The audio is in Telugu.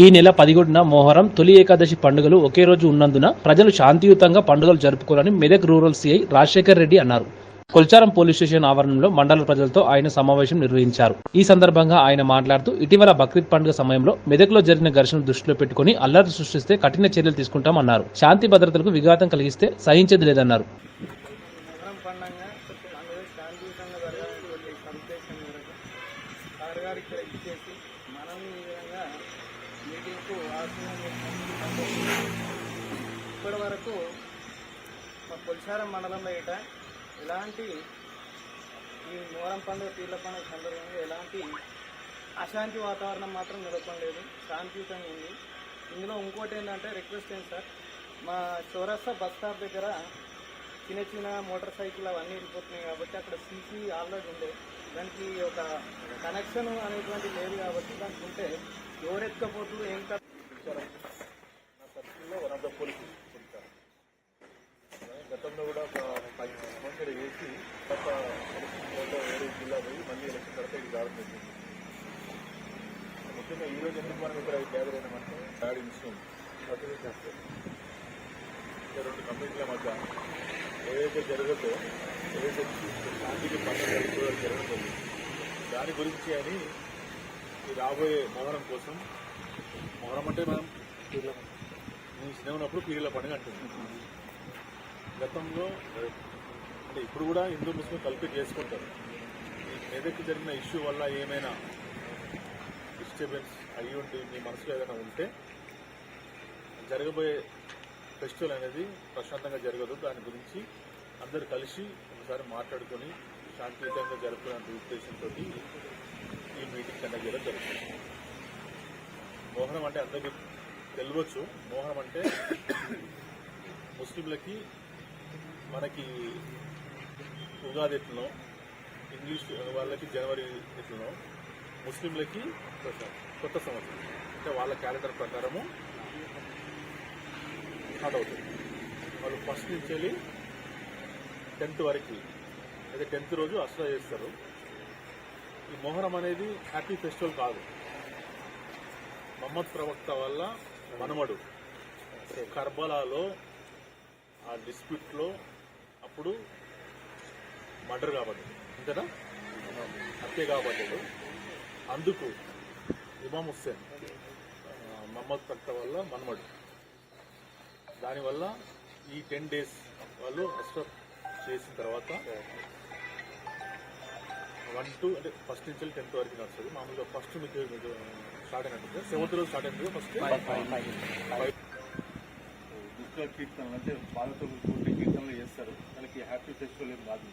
ఈ నెల పదిహేడున మొహరం తొలి ఏకాదశి పండుగలు ఒకే రోజు ఉన్నందున ప్రజలు శాంతియుతంగా పండుగలు జరుపుకోవాలని మెదక్ రూరల్ సీఐ రాజశేఖర్ రెడ్డి అన్నారు. కొల్చారం పోలీస్ స్టేషన్ ఆవరణలో మండల ప్రజలతో ఆయన సమావేశం నిర్వహించారు. ఈ సందర్భంగా ఆయన మాట్లాడుతూ ఇటీవల బక్రీద్ పండుగ సమయంలో మెదక్లో జరిగిన ఘర్షణలు దృష్టిలో పెట్టుకుని అల్లరి సృష్టిస్తే కఠిన చర్యలు తీసుకుంటామన్నారు. శాంతి భద్రతలకు విఘాతం కలిగిస్తే సహించేది లేదన్నారు. గారు ఇక్కడ ఇచ్చేసి మనం ఈ విధంగా మీటింగ్కు ఇప్పటి వరకు మా కొలిసారం మండలంలో ఇట ఎలాంటి ఈ మోరం పండుగ పీర్ల పండుగ సందర్భంగా ఎలాంటి అశాంతి వాతావరణం మాత్రం నెలకొనలేదు. శాంతియుతంగా ఉంది. ఇందులో ఇంకోటి ఏంటంటే రిక్వెస్ట్ ఏంటి సార్? మా చౌరస్తా బస్ స్టాప్ దగ్గర చిన్న చిన్న మోటార్ సైకిల్ అవన్నీ వెళ్ళిపోతున్నాయి కాబట్టి అక్కడ సీసీ ఆల్రెడీ ఉండే. దానికి ఒక కనెక్షన్ అనేటువంటి లేదు కాబట్టి దానికి ఉంటే ఎవరు ఏం కాదు వన్ ఆఫ్ ద గతంలో కూడా ఒక పది సంవత్సరాలు వేసి గత వేరే జిల్లా పోయి మళ్ళీ ఎలక్షన్ తర్వాత ఇది రావడం జరిగింది. ముఖ్యంగా ఈ రోజు ఎందుకు మనం ఇక్కడ గ్యాదర్ అయినామంటే బ్యాడ్ ఇన్సిడెంట్ రెండు కమ్యూనిటీల మధ్య ఏదైతే జరుగుతో ఏదైతే శాంతికి పండుగ జరుగుతుంది దాని గురించి అని ఈ రాబోయే మొహరం కోసం మొహరం అంటే మనం నేను చిన్న ఉన్నప్పుడు పీరిల పండుగ అంటుంది. గతంలో అంటే ఇప్పుడు కూడా హిందూ ముస్లిం కలిపి చేసుకుంటారు. మెదక్కి జరిగిన ఇష్యూ వల్ల ఏమైనా డిస్టర్బెన్స్ అయ్యి ఉంటే మీ మనసులో ఏదైనా ఉంటే జరగబోయే ఫెస్టివల్ అనేది ప్రశాంతంగా జరగదు. దాని గురించి అందరూ కలిసి ఒకసారి మాట్లాడుకొని శాంతియుతంగా జరుపుకునే ఉద్దేశంతో ఈ మీటింగ్ కండక్ట్ చేయడం జరుగుతుంది. మోహనం అంటే అందరికీ తెలియవచ్చు. మోహనం అంటే ముస్లింలకి మనకి ఉగాది ఎట్లనో ఇంగ్లీష్ వాళ్ళకి జనవరి ఎట్లనో ముస్లింలకి కొత్త సంవత్సరం. అంటే వాళ్ళ క్యాలెండర్ ప్రకారము స్టార్ట్ అవుతుంది. వాళ్ళు ఫస్ట్ నుంచి వెళ్ళి టెన్త్ వరకు అయితే టెన్త్ రోజు అసలు చేస్తారు. ఈ మొహరం అనేది హ్యాపీ ఫెస్టివల్ కాదు. మహమ్మద్ ప్రవక్త వల్ల మనమడు కర్బలాలో ఆ డిస్ప్యూట్లో అప్పుడు మర్డర్ కాబడ్డాడు అంతేనా? హత్య కాబడ్డాడు అందుకు ఇమాం హుస్సేన్ మహమ్మద్ ప్రవక్త వల్ల మనమడు దానివల్ల ఈ టెన్ డేస్ వాళ్ళు అస్ట్రప్ చేసిన తర్వాత వన్ టు అంటే ఫస్ట్ నుంచి టెన్త్ వరకు నడుస్తుంది. మామూలుగా ఫస్ట్ మీకు మీకు స్టార్ట్ అయినట్టుంది సెవెంత్ రోజు స్టార్ట్ అయింది ఫస్ట్. దుఃఖ కీర్తనలు అంటే బాధతో కూడిన కీర్తనలు చేస్తారు. దానికి హ్యాపీ ఫెస్టివల్ ఏం కాదు.